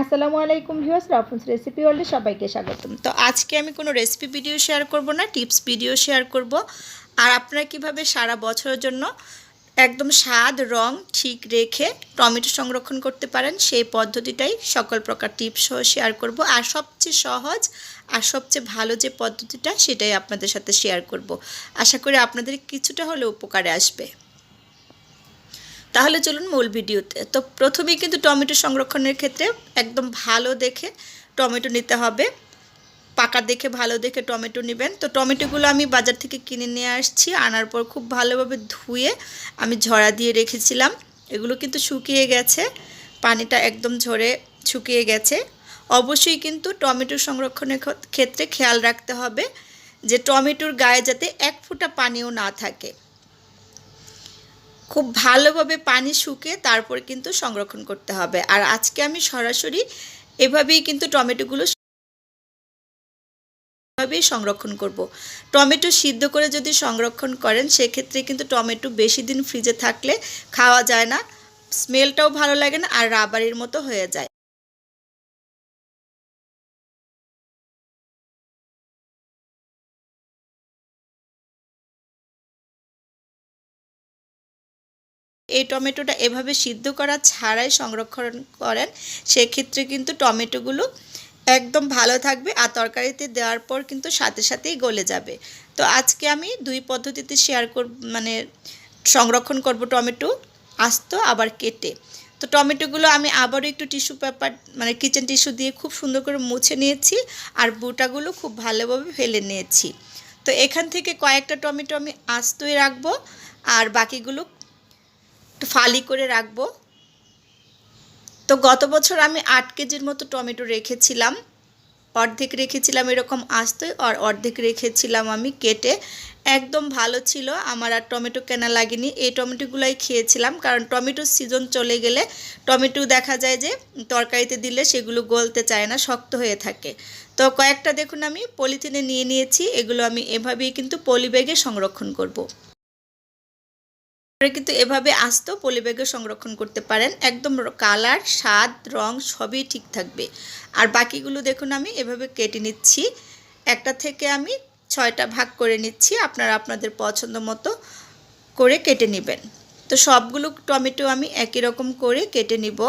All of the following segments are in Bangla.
আসসালামু আলাইকুম ভিউয়ার্স রাফুন্স রেসিপি ওয়ার্ল্ডে সবাইকে স্বাগতম। তো আজকে আমি কোনো রেসিপি ভিডিও শেয়ার করব না, টিপস ভিডিও শেয়ার করব। আর আপনারা কীভাবে সারা বছরের জন্য একদম স্বাদ, রং ঠিক রেখে টমেটো সংরক্ষণ করতে পারেন, সেই পদ্ধতিটাই সকল প্রকার টিপস সহ শেয়ার করব। আর সবচেয়ে সহজ আর সবচেয়ে ভালো যে পদ্ধতিটা, সেটাই আপনাদের সাথে শেয়ার করব। আশা করি আপনাদের কিছুটা হলেও উপকারে আসবে। তাহলে চলুন মূল ভিডিওতে। তো প্রথমেই কিন্তু টমেটো সংরক্ষণের ক্ষেত্রে একদম ভালো দেখে টমেটো নিতে হবে। পাকা দেখে ভালো দেখে টমেটো নেবেন। তো টমেটোগুলো আমি বাজার থেকে কিনে নিয়ে আসছি। আনার পর খুব ভালোভাবে ধুয়ে আমি ঝরা দিয়ে রেখেছিলাম। এগুলো কিন্তু শুকিয়ে গেছে। পানিটা একদম ঝরে শুকিয়ে গেছে। অবশ্যই কিন্তু টমেটো সংরক্ষণের ক্ষেত্রে খেয়াল রাখতে হবে যে টমেটোর গায়ে যাতে এক ফোঁটা পানিও না থাকে। খুব ভালোভাবে পানি শুকে তারপর কিন্তু সংরক্ষণ করতে হবে আর আজকে আমি সরাসরি এভাবেই কিন্তু টমেটোগুলো এভাবেই সংরক্ষণ করব। টমেটো সিদ্ধ করে যদি সংরক্ষণ করেন, সেক্ষেত্রে কিন্তু টমেটো বেশি দিন ফ্রিজে থাকলে খাওয়া যায় না, স্মেলটাও ভালো লাগে না আর রাবারের মতো হয়ে যায় এই টমেটোটা এভাবে সিদ্ধ করা ছাড়াই সংরক্ষণ করেন, সেক্ষেত্রে কিন্তু টমেটোগুলো একদম ভালো থাকবে আর তরকারিতে দেওয়ার পর কিন্তু সাথে সাথেই গলে যাবে। তো আজকে আমি দুই পদ্ধতিতে শেয়ার করব মানে সংরক্ষণ করব টমেটো আস্ত আবার কেটে। তো টমেটোগুলো আমি আবারও একটু টিস্যু পেপার মানে কিচেন টিস্যু দিয়ে খুব সুন্দর করে মুছে নিয়েছি আর বুটাগুলো খুব ভালোভাবে ফেলে নিয়েছি। তো এখান থেকে কয়েকটা টমেটো আমি আস্তই রাখব আর বাকিগুলো একটু ফালি করে রাখব। তো গত বছর আমি আট কেজির মতো টমেটো রেখেছিলাম। অর্ধেক রেখেছিলাম এরকম আস্তই, আর অর্ধেক রেখেছিলাম আমি কেটে। একদম ভালো ছিল, আমার আর টমেটো কেনা লাগেনি। এই টমেটোগুলোই খেয়েছিলাম, কারণ টমেটোর সিজন চলে গেলে টমেটো দেখা যায় যে তরকারিতে দিলে সেগুলো গলতে চায় না, শক্ত হয়ে থাকে। তো কয়েকটা দেখুন আমি, পলিথিনে নিয়ে নিয়েছি, এগুলো আমি এভাবেই কিন্তু পলিব্যাগে সংরক্ষণ করব। কিন্তু এভাবে আস্ত পলিব্যাগে সংরক্ষণ করতে পারেন। একদম কালার, স্বাদ, রং সবই ঠিক থাকবে। আর বাকিগুলো দেখুন আমি এভাবে কেটে নিচ্ছি। একটা থেকে আমি ছয়টা ভাগ করে নিচ্ছি। আপনারা আপনাদের পছন্দ মতো করে কেটে নেবেন। তো সবগুলো টমেটো আমি একই রকম করে কেটে নিব।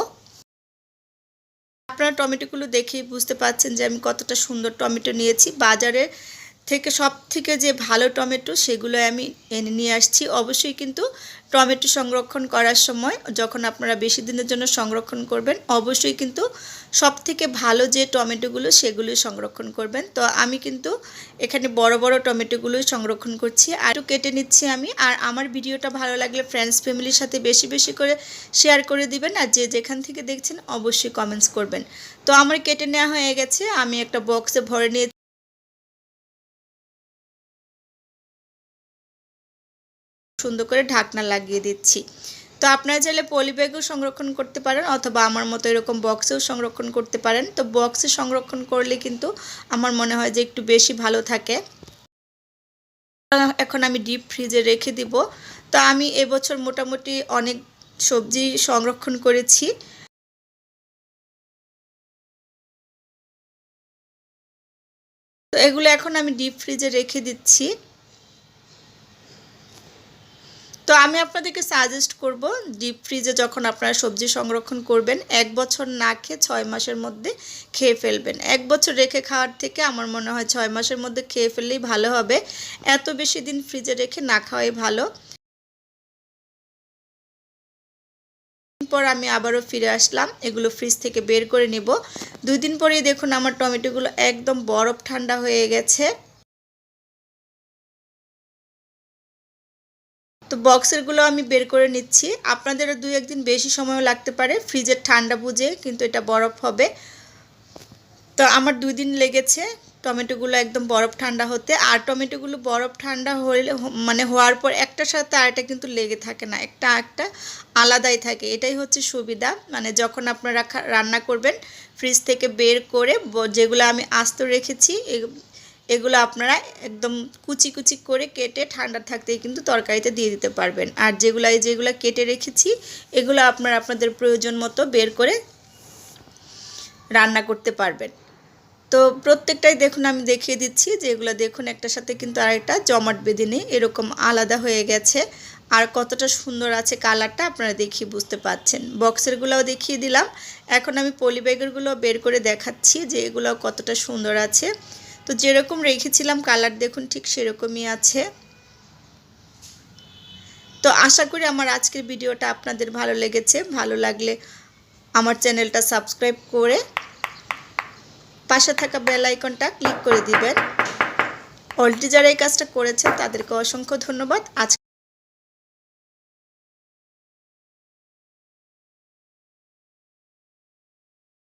আপনারা টমেটোগুলো দেখেই বুঝতে পাচ্ছেন যে আমি কতটা সুন্দর টমেটো নিয়েছি। বাজারে থেকে সব থেকে যে ভালো টমেটো সেগুলো আমি এনে নিয়ে আসছি। অবশ্যই কিন্তু টমেটো সংরক্ষণ করার সময় যখন আপনারা বেশি দিনের জন্য সংরক্ষণ করবেন, অবশ্যই কিন্তু সব থেকে ভালো যে টমেটোগুলো সেগুলো সংরক্ষণ করবেন। তো আমি কিন্তু এখানে বড় বড় টমেটোগুলোই সংরক্ষণ করছি। আরও কেটে নিচ্ছি আমি। আর আমার ভিডিওটা ভালো লাগলে ফ্রেন্ডস ফ্যামিলির সাথে বেশি বেশি করে শেয়ার করে দিবেন। আর যে যেখান থেকে দেখছেন অবশ্যই কমেন্টস করবেন। তো আমার কেটে নেওয়া হয়ে গেছে। আমি একটা বক্সে ভরে নিয়ে সুন্দর করে ঢাকনা লাগিয়ে দিচ্ছি। তো আপনারা চাইলে পলি ব্যাগও সংরক্ষণ করতে পারেন অথবা আমার মতো এরকম বক্সেও সংরক্ষণ করতে পারেন। তো বক্সে সংরক্ষণ করলে কিন্তু আমার মনে হয় যে একটু বেশি ভালো থাকে। এখন আমি ডিপ ফ্রিজে রেখে দিব। তো আমি এবছর মোটামুটি অনেক সবজি সংরক্ষণ করেছি। তো এগুলো এখন আমি ডিপ ফ্রিজে রেখে দিচ্ছি। তো আমি আপনাদেরকে সাজেস্ট করব ডিপ ফ্রিজে যখন আপনারা সবজি সংরক্ষণ করবেন, এক বছর না খেয়ে ছয় মাসের মধ্যে খেয়ে ফেলবেন। এক বছর রেখে খাওয়ার থেকে আমার মনে হয় ছয় মাসের মধ্যে খেয়ে ফেললেই ভালো হবে। এত বেশি দিন ফ্রিজে রেখে না খাওয়াই ভালো। পর আমি আবারও ফিরে আসলাম, এগুলো ফ্রিজ থেকে বের করে নিব। দুই দিন পরেই দেখুন আমার টমেটোগুলো একদম বরফ ঠান্ডা হয়ে গেছে। তো বক্সেরগুলো আমি বের করে নিচ্ছি। আপনাদের দুই একদিন বেশি সময়ও লাগতে পারে। ফ্রিজের ঠান্ডা বুঝে কিন্তু এটা বরফ হবে। তো আমার দুই দিন লেগেছে টমেটোগুলো একদম বরফ ঠান্ডা হতে। আর টমেটোগুলো বরফ ঠান্ডা হলে মানে হওয়ার পর একটার সাথে আরেকটা কিন্তু লেগে থাকে না। একটা একটা আলাদাই থাকে। এটাই হচ্ছে সুবিধা। মানে যখন আপনারা রান্না করবেন, ফ্রিজ থেকে বের করে যেগুলো আমি আস্ত রেখেছি এগুলো আপনারা একদম কুচি কুচি করে কেটে ঠান্ডা থাকতেই কিন্তু তরকারিতে দিয়ে দিতে পারবেন। আর যেগুলো যেগুলো কেটে রেখেছি, এগুলো আপনারা আপনাদের প্রয়োজন মতো বের করে রান্না করতে পারবেন। তো প্রত্যেকটাই দেখুন, আমি দেখিয়ে দিচ্ছি যে এগুলো দেখুন, একটার সাথে কিন্তু আরেকটা জমাট বেঁধে নেই এরকম আলাদা হয়ে গেছে। আর কতটা সুন্দর আছে কালারটা আপনারা দেখিয়ে বুঝতে পাচ্ছেন। বক্সেরগুলোও দেখিয়ে দিলাম। এখন আমি পলি ব্যাগেরগুলো বের করে দেখাচ্ছি যে এগুলো কতটা সুন্দর আছে। তো যেরকম রেখেছিলাম কালার দেখুন ঠিক সেরকমই আছে। তো আশা করি আমার আজকের ভিডিওটা আপনাদের ভালো লেগেছে। ভালো লাগলে আমার চ্যানেলটা সাবস্ক্রাইব করে পাশে থাকা বেল আইকনটা ক্লিক করে দিবেন। অলরেডি যারা এই কাজটা করেছেন, তাদেরকে অসংখ্য ধন্যবাদ। আজ